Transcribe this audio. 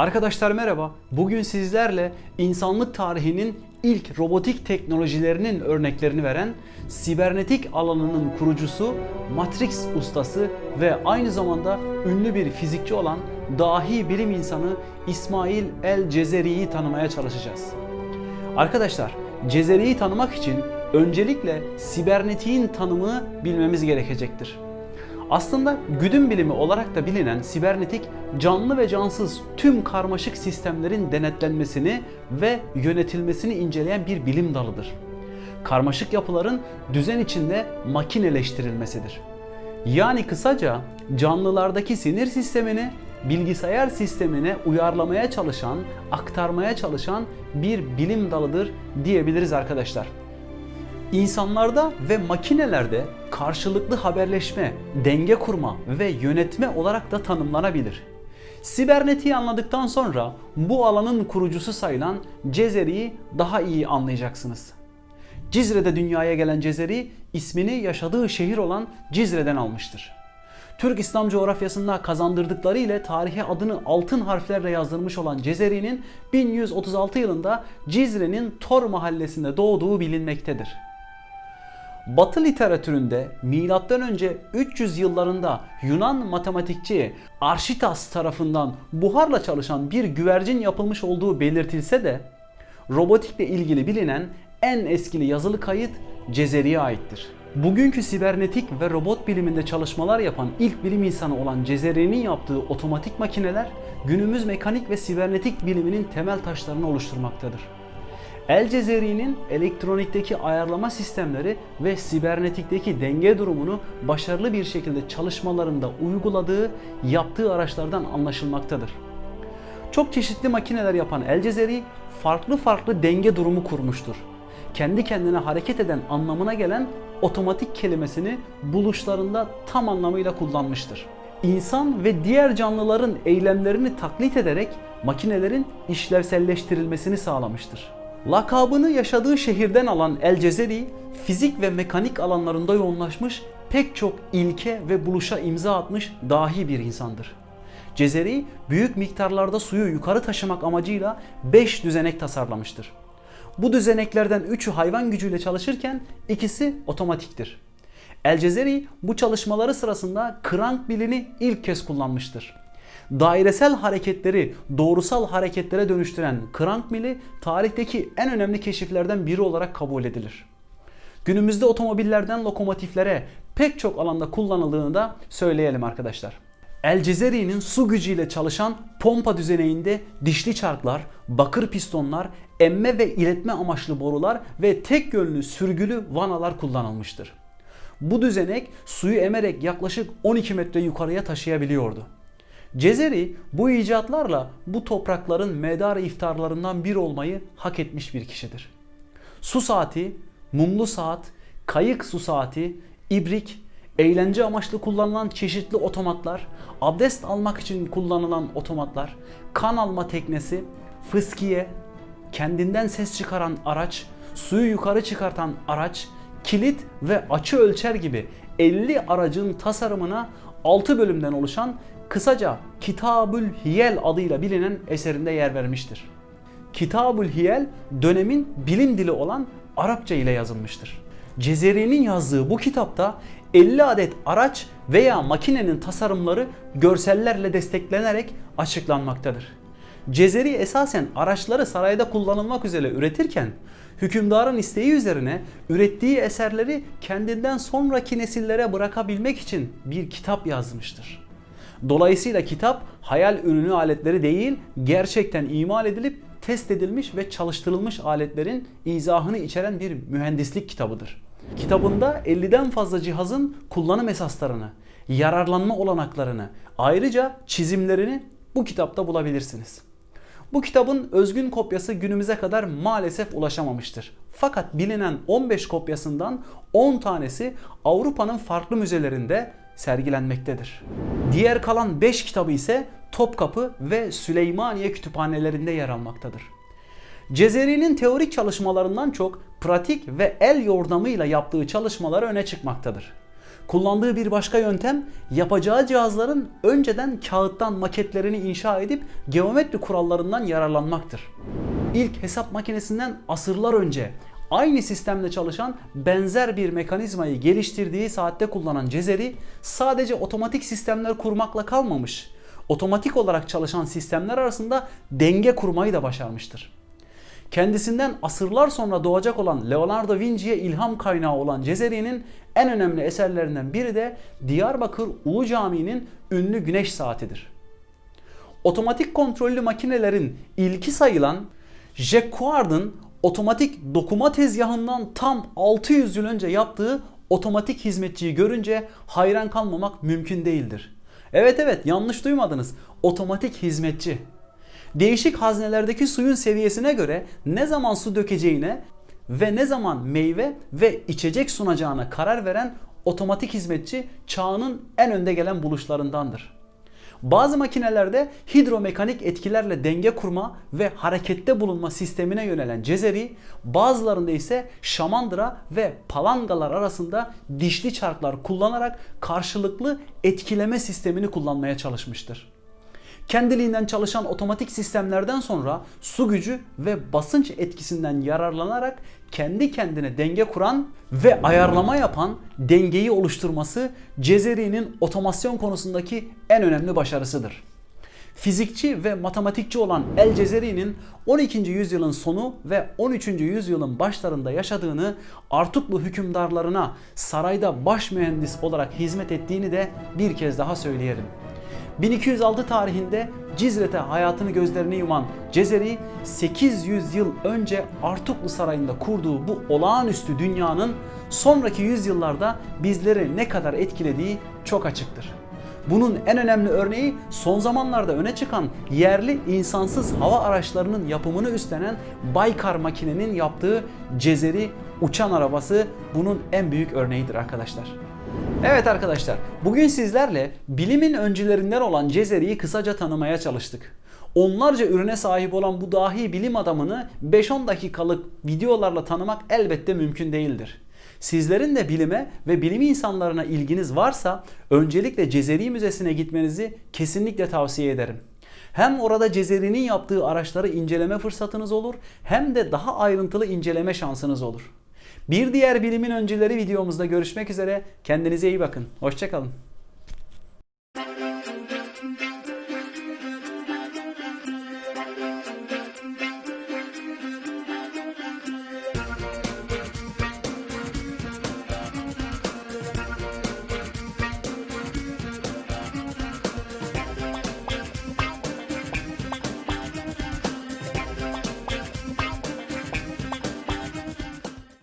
Arkadaşlar merhaba. Bugün sizlerle insanlık tarihinin ilk robotik teknolojilerinin örneklerini veren sibernetik alanının kurucusu, Matrix ustası ve aynı zamanda ünlü bir fizikçi olan dahi bilim insanı İsmail El Cezeri'yi tanımaya çalışacağız. Arkadaşlar, Cezeri'yi tanımak için öncelikle sibernetiğin tanımını bilmemiz gerekecektir. Aslında güdüm bilimi olarak da bilinen sibernetik canlı ve cansız tüm karmaşık sistemlerin denetlenmesini ve yönetilmesini inceleyen bir bilim dalıdır. Karmaşık yapıların düzen içinde makineleştirilmesidir. Yani kısaca canlılardaki sinir sistemini bilgisayar sistemine uyarlamaya çalışan, aktarmaya çalışan bir bilim dalıdır diyebiliriz arkadaşlar. İnsanlarda ve makinelerde karşılıklı haberleşme, denge kurma ve yönetme olarak da tanımlanabilir. Sibernetiği anladıktan sonra bu alanın kurucusu sayılan Cezeri'yi daha iyi anlayacaksınız. Cizre'de dünyaya gelen Cezeri ismini yaşadığı şehir olan Cizre'den almıştır. Türk İslam coğrafyasında kazandırdıkları ile tarihe adını altın harflerle yazdırmış olan Cezeri'nin 1136 yılında Cizre'nin Tor mahallesinde doğduğu bilinmektedir. Batı literatüründe M.Ö. 300 yıllarında Yunan matematikçi Arşitas tarafından buharla çalışan bir güvercin yapılmış olduğu belirtilse de robotikle ilgili bilinen en eskili yazılı kayıt Cezeri'ye aittir. Bugünkü sibernetik ve robot biliminde çalışmalar yapan ilk bilim insanı olan Cezeri'nin yaptığı otomatik makineler günümüz mekanik ve sibernetik biliminin temel taşlarını oluşturmaktadır. El Cezeri'nin elektronikteki ayarlama sistemleri ve sibernetikteki denge durumunu başarılı bir şekilde çalışmalarında uyguladığı, yaptığı araçlardan anlaşılmaktadır. Çok çeşitli makineler yapan El Cezeri farklı farklı denge durumu kurmuştur. Kendi kendine hareket eden anlamına gelen otomatik kelimesini buluşlarında tam anlamıyla kullanmıştır. İnsan ve diğer canlıların eylemlerini taklit ederek makinelerin işlevselleştirilmesini sağlamıştır. Lakabını yaşadığı şehirden alan El Cezeri, fizik ve mekanik alanlarında yoğunlaşmış pek çok ilke ve buluşa imza atmış dahi bir insandır. Cezeri büyük miktarlarda suyu yukarı taşımak amacıyla 5 düzenek tasarlamıştır. Bu düzeneklerden 3'ü hayvan gücüyle çalışırken ikisi otomatiktir. El Cezeri bu çalışmaları sırasında krank bilini ilk kez kullanmıştır. Dairesel hareketleri doğrusal hareketlere dönüştüren krank mili tarihteki en önemli keşiflerden biri olarak kabul edilir. Günümüzde otomobillerden lokomotiflere pek çok alanda kullanıldığını da söyleyelim arkadaşlar. El Cezeri'nin su gücüyle çalışan pompa düzeneğinde dişli çarklar, bakır pistonlar, emme ve iletme amaçlı borular ve tek yönlü sürgülü vanalar kullanılmıştır. Bu düzenek suyu emerek yaklaşık 12 metre yukarıya taşıyabiliyordu. Cezeri bu icatlarla bu toprakların medar iftarlarından bir olmayı hak etmiş bir kişidir. Su saati, mumlu saat, kayık su saati, ibrik, eğlence amaçlı kullanılan çeşitli otomatlar, abdest almak için kullanılan otomatlar, kan alma teknesi, fıskiye, kendinden ses çıkaran araç, suyu yukarı çıkartan araç, kilit ve açı ölçer gibi 50 aracın tasarımına 6 bölümden oluşan kısaca Kitabül Hiyel adıyla bilinen eserinde yer vermiştir. Kitabül Hiyel dönemin bilim dili olan Arapça ile yazılmıştır. Cezeri'nin yazdığı bu kitapta 50 adet araç veya makinenin tasarımları görsellerle desteklenerek açıklanmaktadır. Cezeri esasen araçları sarayda kullanılmak üzere üretirken hükümdarın isteği üzerine ürettiği eserleri kendinden sonraki nesillere bırakabilmek için bir kitap yazmıştır. Dolayısıyla kitap hayal ürünü aletleri değil, gerçekten imal edilip test edilmiş ve çalıştırılmış aletlerin izahını içeren bir mühendislik kitabıdır. Kitabında 50'den fazla cihazın kullanım esaslarını, yararlanma olanaklarını, ayrıca çizimlerini bu kitapta bulabilirsiniz. Bu kitabın özgün kopyası günümüze kadar maalesef ulaşamamıştır. Fakat bilinen 15 kopyasından 10 tanesi Avrupa'nın farklı müzelerinde sergilenmektedir. Diğer kalan 5 kitabı ise Topkapı ve Süleymaniye kütüphanelerinde yer almaktadır. Cezeri'nin teorik çalışmalarından çok pratik ve el yordamıyla yaptığı çalışmaları öne çıkmaktadır. Kullandığı bir başka yöntem yapacağı cihazların önceden kağıttan maketlerini inşa edip geometri kurallarından yararlanmaktır. İlk hesap makinesinden asırlar önce aynı sistemle çalışan benzer bir mekanizmayı geliştirdiği saatte kullanan Cezeri sadece otomatik sistemler kurmakla kalmamış. Otomatik olarak çalışan sistemler arasında denge kurmayı da başarmıştır. Kendisinden asırlar sonra doğacak olan Leonardo Vinci'ye ilham kaynağı olan Cezeri'nin en önemli eserlerinden biri de Diyarbakır Ulu Camii'nin ünlü güneş saatidir. Otomatik kontrollü makinelerin ilki sayılan Jacquard'ın otomatik dokuma tezgahından tam 600 yıl önce yaptığı otomatik hizmetçiyi görünce hayran kalmamak mümkün değildir. Evet evet yanlış duymadınız. Otomatik hizmetçi. Değişik haznelerdeki suyun seviyesine göre ne zaman su dökeceğine ve ne zaman meyve ve içecek sunacağına karar veren otomatik hizmetçi çağının en önde gelen buluşlarındandır. Bazı makinelerde hidromekanik etkilerle denge kurma ve harekette bulunma sistemine yönelen Cezeri, bazılarında ise şamandıra ve palangalar arasında dişli çarklar kullanarak karşılıklı etkileme sistemini kullanmaya çalışmıştır. Kendiliğinden çalışan otomatik sistemlerden sonra su gücü ve basınç etkisinden yararlanarak kendi kendine denge kuran ve ayarlama yapan dengeyi oluşturması Cezeri'nin otomasyon konusundaki en önemli başarısıdır. Fizikçi ve matematikçi olan El Cezeri'nin 12. yüzyılın sonu ve 13. yüzyılın başlarında yaşadığını, Artuklu hükümdarlarına sarayda baş mühendis olarak hizmet ettiğini de bir kez daha söyleyelim. 1206 tarihinde Cizre'te hayatını gözlerini yuman Cezeri 800 yıl önce Artuklu Sarayı'nda kurduğu bu olağanüstü dünyanın sonraki yüzyıllarda bizleri ne kadar etkilediği çok açıktır. Bunun en önemli örneği son zamanlarda öne çıkan yerli insansız hava araçlarının yapımını üstlenen Baykar makinenin yaptığı Cezeri uçan arabası bunun en büyük örneğidir arkadaşlar. Evet arkadaşlar, bugün sizlerle bilimin öncülerinden olan Cezeri'yi kısaca tanımaya çalıştık. Onlarca ürüne sahip olan bu dahi bilim adamını 5-10 dakikalık videolarla tanımak elbette mümkün değildir. Sizlerin de bilime ve bilim insanlarına ilginiz varsa öncelikle Cezeri Müzesi'ne gitmenizi kesinlikle tavsiye ederim. Hem orada Cezeri'nin yaptığı araçları inceleme fırsatınız olur hem de daha ayrıntılı inceleme şansınız olur. Bir diğer bilimin öncüleri videomuzda görüşmek üzere. Kendinize iyi bakın. Hoşçakalın.